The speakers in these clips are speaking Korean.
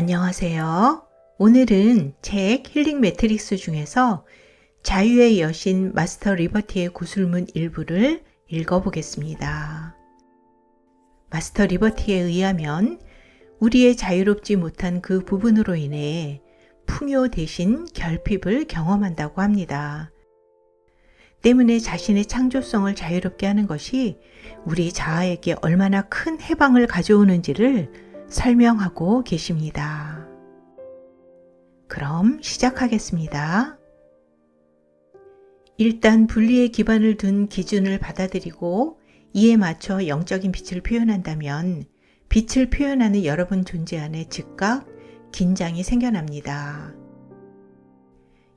안녕하세요. 오늘은 책 힐링 매트릭스 중에서 자유의 여신 마스터 리버티의 구술문 일부를 읽어보겠습니다. 마스터 리버티에 의하면 우리의 자유롭지 못한 그 부분으로 인해 풍요 대신 결핍을 경험한다고 합니다. 때문에 자신의 창조성을 자유롭게 하는 것이 우리 자아에게 얼마나 큰 해방을 가져오는지를 설명하고 계십니다. 그럼 시작하겠습니다. 일단 분리의 기반을 둔 기준을 받아들이고 이에 맞춰 영적인 빛을 표현한다면 빛을 표현하는 여러분 존재 안에 즉각 긴장이 생겨납니다.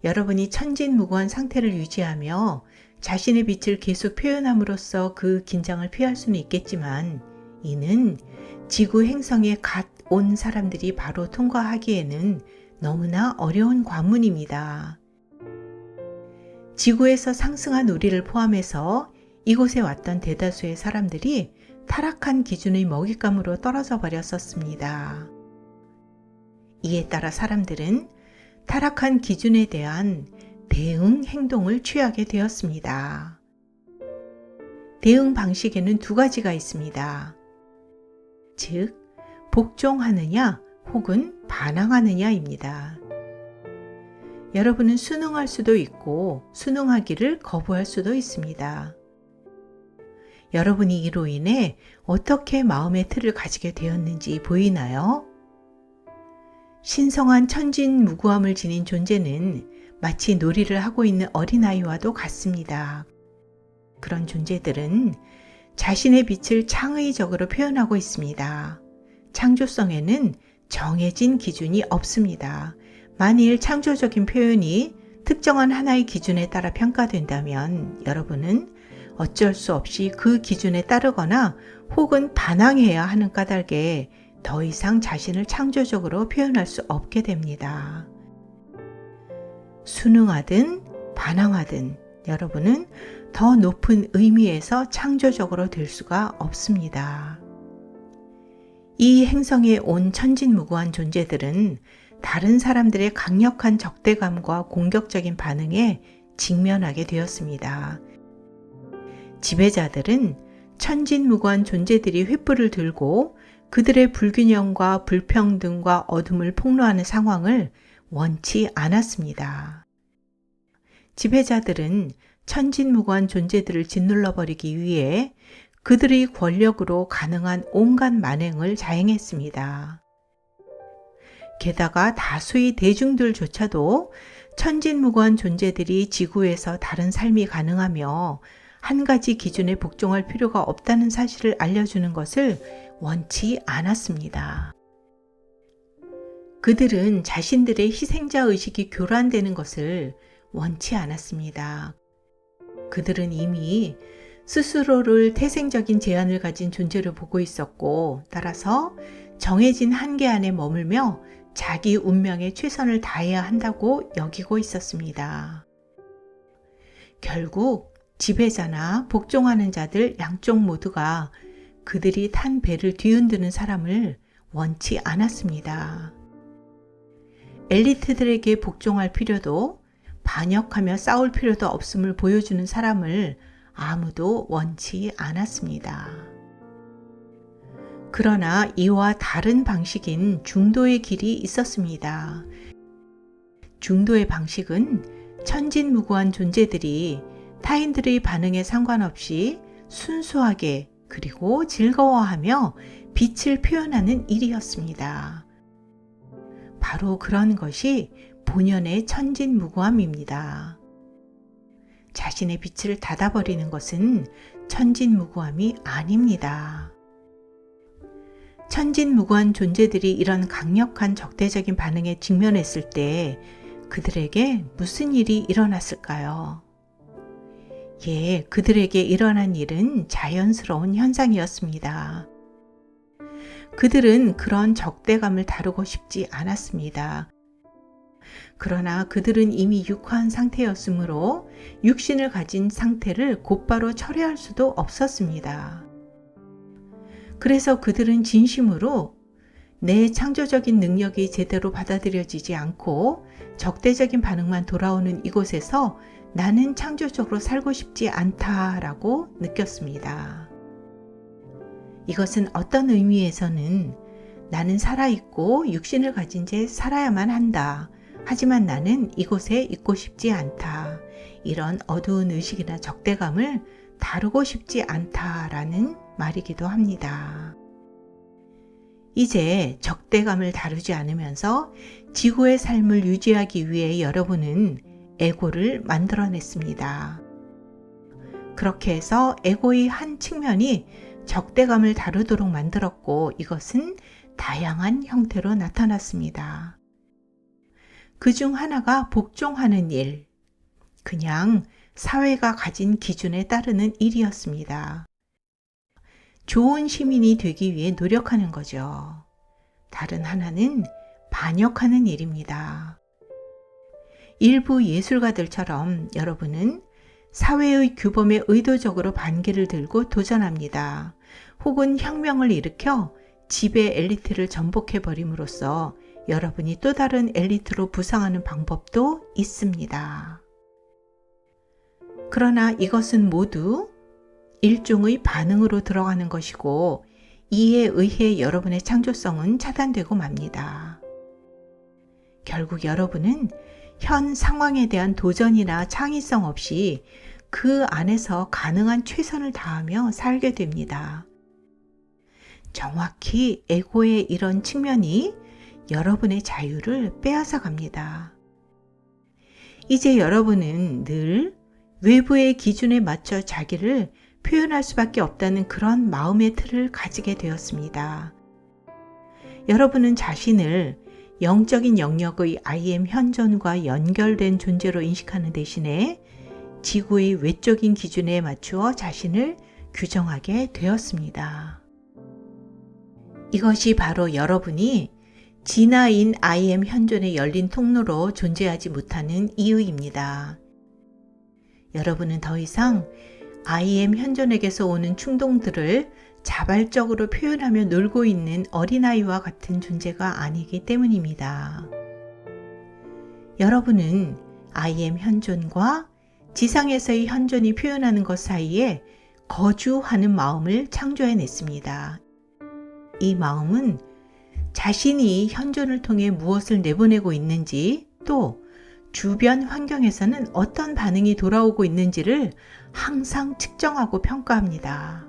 여러분이 천진무구한 상태를 유지하며 자신의 빛을 계속 표현함으로써 그 긴장을 피할 수는 있겠지만 이는 지구 행성에 갓 온 사람들이 바로 통과하기에는 너무나 어려운 관문입니다. 지구에서 상승한 우리를 포함해서 이곳에 왔던 대다수의 사람들이 타락한 기준의 먹잇감으로 떨어져 버렸었습니다. 이에 따라 사람들은 타락한 기준에 대한 대응 행동을 취하게 되었습니다. 대응 방식에는 두 가지가 있습니다. 즉, 복종하느냐 혹은 반항하느냐입니다. 여러분은 순응할 수도 있고 순응하기를 거부할 수도 있습니다. 여러분이 이로 인해 어떻게 마음의 틀을 가지게 되었는지 보이나요? 신성한 천진 무구함을 지닌 존재는 마치 놀이를 하고 있는 어린아이와도 같습니다. 그런 존재들은 자신의 빛을 창의적으로 표현하고 있습니다. 창조성에는 정해진 기준이 없습니다. 만일 창조적인 표현이 특정한 하나의 기준에 따라 평가된다면 여러분은 어쩔 수 없이 그 기준에 따르거나 혹은 반항해야 하는 까닭에 더 이상 자신을 창조적으로 표현할 수 없게 됩니다. 순응하든 반항하든 여러분은 더 높은 의미에서 창조적으로 될 수가 없습니다. 이 행성에 온 천진무구한 존재들은 다른 사람들의 강력한 적대감과 공격적인 반응에 직면하게 되었습니다. 지배자들은 천진무구한 존재들이 횃불을 들고 그들의 불균형과 불평등과 어둠을 폭로하는 상황을 원치 않았습니다. 지배자들은 천진무구한 존재들을 짓눌러버리기 위해 그들의 권력으로 가능한 온갖 만행을 자행했습니다. 게다가 다수의 대중들조차도 천진무구한 존재들이 지구에서 다른 삶이 가능하며 한 가지 기준에 복종할 필요가 없다는 사실을 알려주는 것을 원치 않았습니다. 그들은 자신들의 희생자 의식이 교란되는 것을 원치 않았습니다. 그들은 이미 스스로를 태생적인 제한을 가진 존재로 보고 있었고, 따라서 정해진 한계 안에 머물며 자기 운명에 최선을 다해야 한다고 여기고 있었습니다. 결국 지배자나 복종하는 자들 양쪽 모두가 그들이 탄 배를 뒤흔드는 사람을 원치 않았습니다. 엘리트들에게 복종할 필요도 반역하며 싸울 필요도 없음을 보여주는 사람을 아무도 원치 않았습니다. 그러나 이와 다른 방식인 중도의 길이 있었습니다. 중도의 방식은 천진무구한 존재들이 타인들의 반응에 상관없이 순수하게 그리고 즐거워하며 빛을 표현하는 일이었습니다. 바로 그런 것이 본연의 천진무구함입니다. 자신의 빛을 닫아버리는 것은 천진무구함이 아닙니다. 천진무구한 존재들이 이런 강력한 적대적인 반응에 직면했을 때 그들에게 무슨 일이 일어났을까요? 예, 그들에게 일어난 일은 자연스러운 현상이었습니다. 그들은 그런 적대감을 다루고 싶지 않았습니다. 그러나 그들은 이미 육화한 상태였으므로 육신을 가진 상태를 곧바로 철회할 수도 없었습니다. 그래서 그들은 진심으로 내 창조적인 능력이 제대로 받아들여지지 않고 적대적인 반응만 돌아오는 이곳에서 나는 창조적으로 살고 싶지 않다라고 느꼈습니다. 이것은 어떤 의미에서는 나는 살아있고 육신을 가진 채 살아야만 한다. 하지만 나는 이곳에 있고 싶지 않다. 이런 어두운 의식이나 적대감을 다루고 싶지 않다라는 말이기도 합니다. 이제 적대감을 다루지 않으면서 지구의 삶을 유지하기 위해 여러분은 에고를 만들어냈습니다. 그렇게 해서 에고의 한 측면이 적대감을 다루도록 만들었고 이것은 다양한 형태로 나타났습니다. 그 중 하나가 복종하는 일. 그냥 사회가 가진 기준에 따르는 일이었습니다. 좋은 시민이 되기 위해 노력하는 거죠. 다른 하나는 반역하는 일입니다. 일부 예술가들처럼 여러분은 사회의 규범에 의도적으로 반기를 들고 도전합니다. 혹은 혁명을 일으켜 지배 엘리트를 전복해 버림으로써 여러분이 또 다른 엘리트로 부상하는 방법도 있습니다. 그러나 이것은 모두 일종의 반응으로 들어가는 것이고 이에 의해 여러분의 창조성은 차단되고 맙니다. 결국 여러분은 현 상황에 대한 도전이나 창의성 없이 그 안에서 가능한 최선을 다하며 살게 됩니다. 정확히 에고의 이런 측면이 여러분의 자유를 빼앗아 갑니다. 이제 여러분은 늘 외부의 기준에 맞춰 자기를 표현할 수밖에 없다는 그런 마음의 틀을 가지게 되었습니다. 여러분은 자신을 영적인 영역의 IM 현존과 연결된 존재로 인식하는 대신에 지구의 외적인 기준에 맞추어 자신을 규정하게 되었습니다. 이것이 바로 여러분이 진화인 IM 현존의 열린 통로로 존재하지 못하는 이유입니다. 여러분은 더 이상 IM 현존에게서 오는 충동들을 자발적으로 표현하며 놀고 있는 어린아이와 같은 존재가 아니기 때문입니다. 여러분은 IM 현존과 지상에서의 현존이 표현하는 것 사이에 거주하는 마음을 창조해냈습니다. 이 마음은 자신이 현존을 통해 무엇을 내보내고 있는지 또 주변 환경에서는 어떤 반응이 돌아오고 있는지를 항상 측정하고 평가합니다.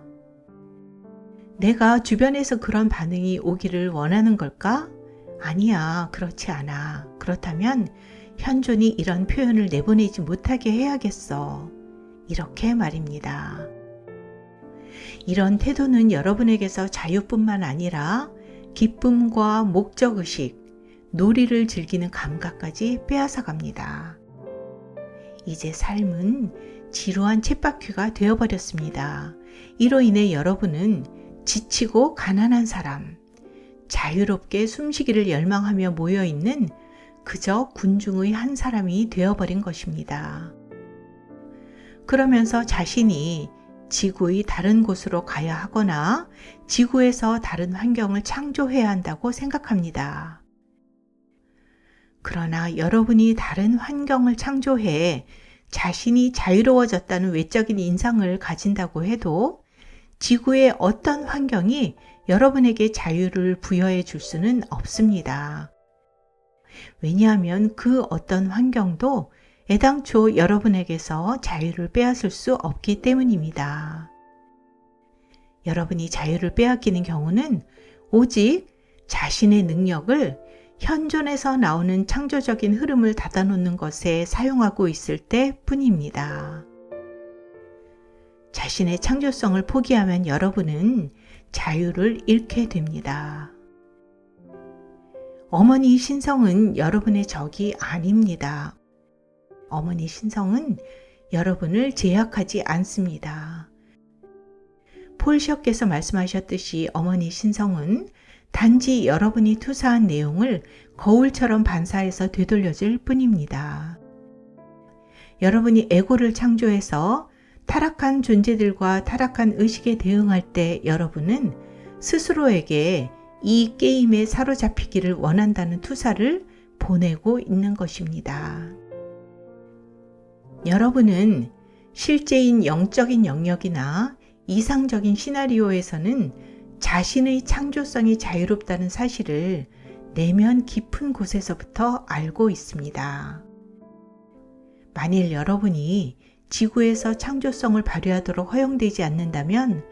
내가 주변에서 그런 반응이 오기를 원하는 걸까? 아니야, 그렇지 않아. 그렇다면 현존이 이런 표현을 내보내지 못하게 해야겠어. 이렇게 말입니다. 이런 태도는 여러분에게서 자유뿐만 아니라 기쁨과 목적의식, 놀이를 즐기는 감각까지 빼앗아 갑니다. 이제 삶은 지루한 쳇바퀴가 되어버렸습니다. 이로 인해 여러분은 지치고 가난한 사람, 자유롭게 숨쉬기를 열망하며 모여있는 그저 군중의 한 사람이 되어버린 것입니다. 그러면서 자신이 지구의 다른 곳으로 가야 하거나 지구에서 다른 환경을 창조해야 한다고 생각합니다. 그러나 여러분이 다른 환경을 창조해 자신이 자유로워졌다는 외적인 인상을 가진다고 해도 지구의 어떤 환경이 여러분에게 자유를 부여해 줄 수는 없습니다. 왜냐하면 그 어떤 환경도 애당초 여러분에게서 자유를 빼앗을 수 없기 때문입니다. 여러분이 자유를 빼앗기는 경우는 오직 자신의 능력을 현존에서 나오는 창조적인 흐름을 닫아놓는 것에 사용하고 있을 때 뿐입니다. 자신의 창조성을 포기하면 여러분은 자유를 잃게 됩니다. 어머니 신성은 여러분의 적이 아닙니다. 어머니 신성은 여러분을 제약하지 않습니다. 폴셔께서 말씀하셨듯이 어머니 신성은 단지 여러분이 투사한 내용을 거울처럼 반사해서 되돌려줄 뿐입니다. 여러분이 에고를 창조해서 타락한 존재들과 타락한 의식에 대응할 때 여러분은 스스로에게 이 게임에 사로잡히기를 원한다는 투사를 보내고 있는 것입니다. 여러분은 실제인 영적인 영역이나 이상적인 시나리오에서는 자신의 창조성이 자유롭다는 사실을 내면 깊은 곳에서부터 알고 있습니다. 만일 여러분이 지구에서 창조성을 발휘하도록 허용되지 않는다면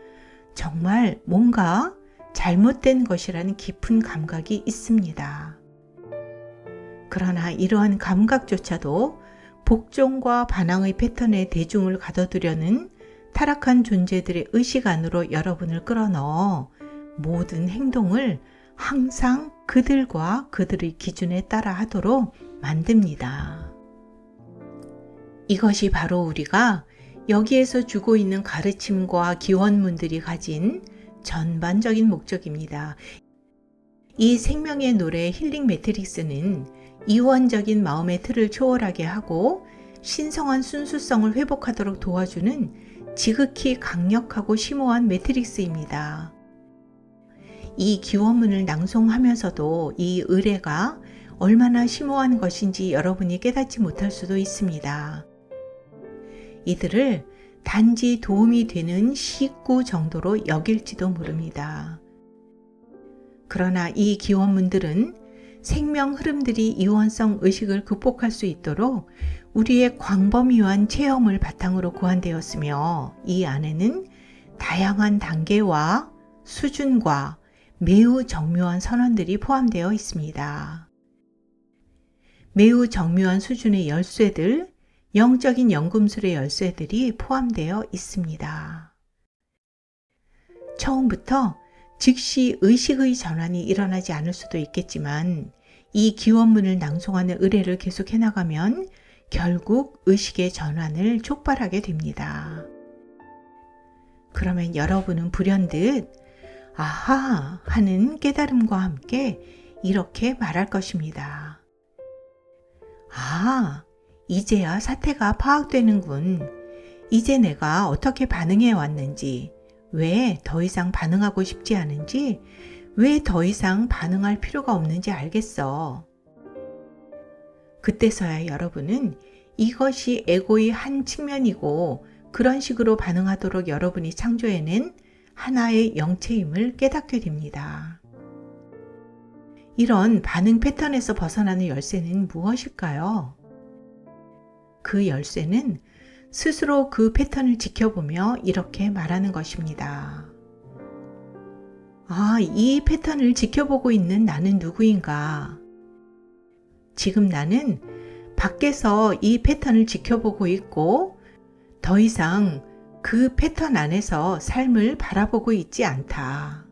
정말 뭔가 잘못된 것이라는 깊은 감각이 있습니다. 그러나 이러한 감각조차도 복종과 반항의 패턴에 대중을 가둬두려는 타락한 존재들의 의식 안으로 여러분을 끌어넣어 모든 행동을 항상 그들과 그들의 기준에 따라 하도록 만듭니다. 이것이 바로 우리가 여기에서 주고 있는 가르침과 기원문들이 가진 전반적인 목적입니다. 이 생명의 노래 힐링 매트릭스는 이원적인 마음의 틀을 초월하게 하고 신성한 순수성을 회복하도록 도와주는 지극히 강력하고 심오한 매트릭스입니다. 이 기원문을 낭송하면서도 이 의뢰가 얼마나 심오한 것인지 여러분이 깨닫지 못할 수도 있습니다. 이들을 단지 도움이 되는 식구 정도로 여길지도 모릅니다. 그러나 이 기원문들은 생명 흐름들이 이원성 의식을 극복할 수 있도록 우리의 광범위한 체험을 바탕으로 고안되었으며 이 안에는 다양한 단계와 수준과 매우 정묘한 선언들이 포함되어 있습니다. 매우 정묘한 수준의 열쇠들, 영적인 연금술의 열쇠들이 포함되어 있습니다. 처음부터 즉시 의식의 전환이 일어나지 않을 수도 있겠지만 이 기원문을 낭송하는 의뢰를 계속해 나가면 결국 의식의 전환을 촉발하게 됩니다. 그러면 여러분은 불현듯 아하 하는 깨달음과 함께 이렇게 말할 것입니다. 아, 이제야 사태가 파악되는군. 이제 내가 어떻게 반응해 왔는지, 왜 더 이상 반응하고 싶지 않은지, 왜 더 이상 반응할 필요가 없는지 알겠어. 그때서야 여러분은 이것이 에고의 한 측면이고 그런 식으로 반응하도록 여러분이 창조해낸 하나의 영체임을 깨닫게 됩니다. 이런 반응 패턴에서 벗어나는 열쇠는 무엇일까요? 그 열쇠는 스스로 그 패턴을 지켜보며 이렇게 말하는 것입니다. 아, 이 패턴을 지켜보고 있는 나는 누구인가? 지금 나는 밖에서 이 패턴을 지켜보고 있고 더 이상 그 패턴 안에서 삶을 바라보고 있지 않다.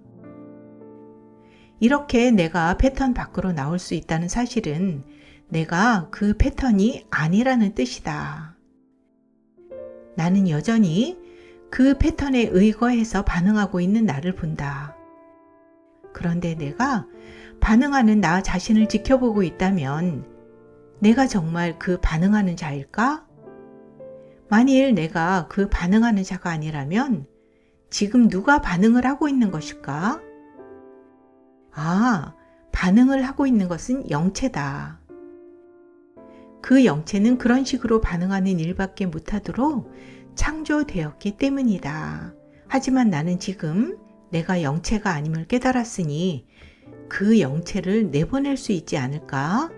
이렇게 내가 패턴 밖으로 나올 수 있다는 사실은 내가 그 패턴이 아니라는 뜻이다. 나는 여전히 그 패턴에 의거해서 반응하고 있는 나를 본다. 그런데 내가 반응하는 나 자신을 지켜보고 있다면 내가 정말 그 반응하는 자일까? 만일 내가 그 반응하는 자가 아니라면 지금 누가 반응을 하고 있는 것일까? 아, 반응을 하고 있는 것은 영체다. 그 영체는 그런 식으로 반응하는 일밖에 못하도록 창조되었기 때문이다. 하지만 나는 지금 내가 영체가 아님을 깨달았으니 그 영체를 내보낼 수 있지 않을까?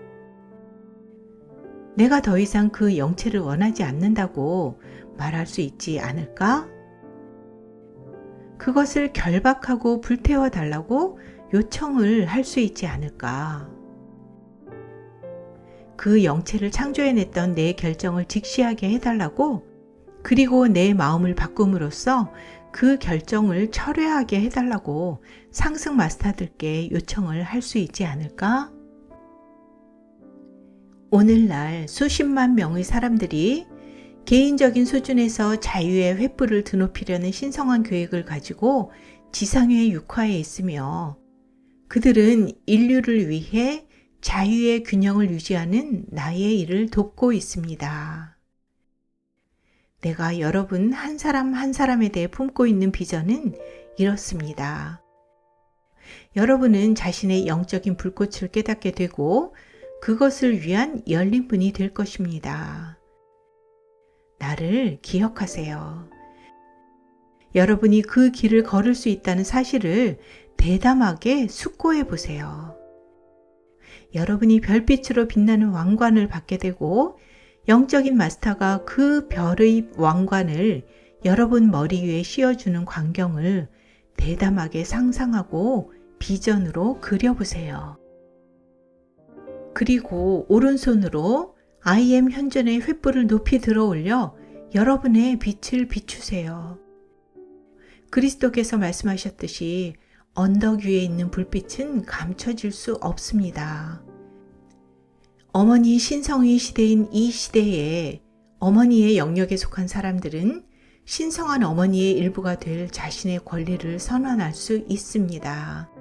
내가 더 이상 그 영체를 원하지 않는다고 말할 수 있지 않을까? 그것을 결박하고 불태워 달라고 요청을 할 수 있지 않을까? 그 영체를 창조해냈던 내 결정을 직시하게 해달라고 그리고 내 마음을 바꿈으로써 그 결정을 철회하게 해달라고 상승 마스터들께 요청을 할 수 있지 않을까? 오늘날 수십만 명의 사람들이 개인적인 수준에서 자유의 횃불을 드높이려는 신성한 계획을 가지고 지상의 육화에 있으며 그들은 인류를 위해 자유의 균형을 유지하는 나의 일을 돕고 있습니다. 내가 여러분 한 사람 한 사람에 대해 품고 있는 비전은 이렇습니다. 여러분은 자신의 영적인 불꽃을 깨닫게 되고 그것을 위한 열린 분이 될 것입니다. 나를 기억하세요. 여러분이 그 길을 걸을 수 있다는 사실을 대담하게 숙고해 보세요. 여러분이 별빛으로 빛나는 왕관을 받게 되고 영적인 마스터가 그 별의 왕관을 여러분 머리 위에 씌워주는 광경을 대담하게 상상하고 비전으로 그려보세요. 그리고 오른손으로 I am 현존의 횃불을 높이 들어 올려 여러분의 빛을 비추세요. 그리스도께서 말씀하셨듯이 언덕 위에 있는 불빛은 감춰질 수 없습니다. 어머니 신성의 시대인 이 시대에 어머니의 영역에 속한 사람들은 신성한 어머니의 일부가 될 자신의 권리를 선언할 수 있습니다.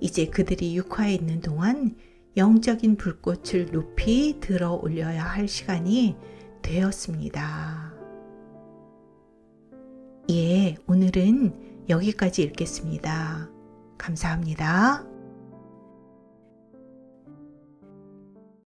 이제 그들이 육화에 있는 동안 영적인 불꽃을 높이 들어 올려야 할 시간이 되었습니다. 예, 오늘은 여기까지 읽겠습니다. 감사합니다.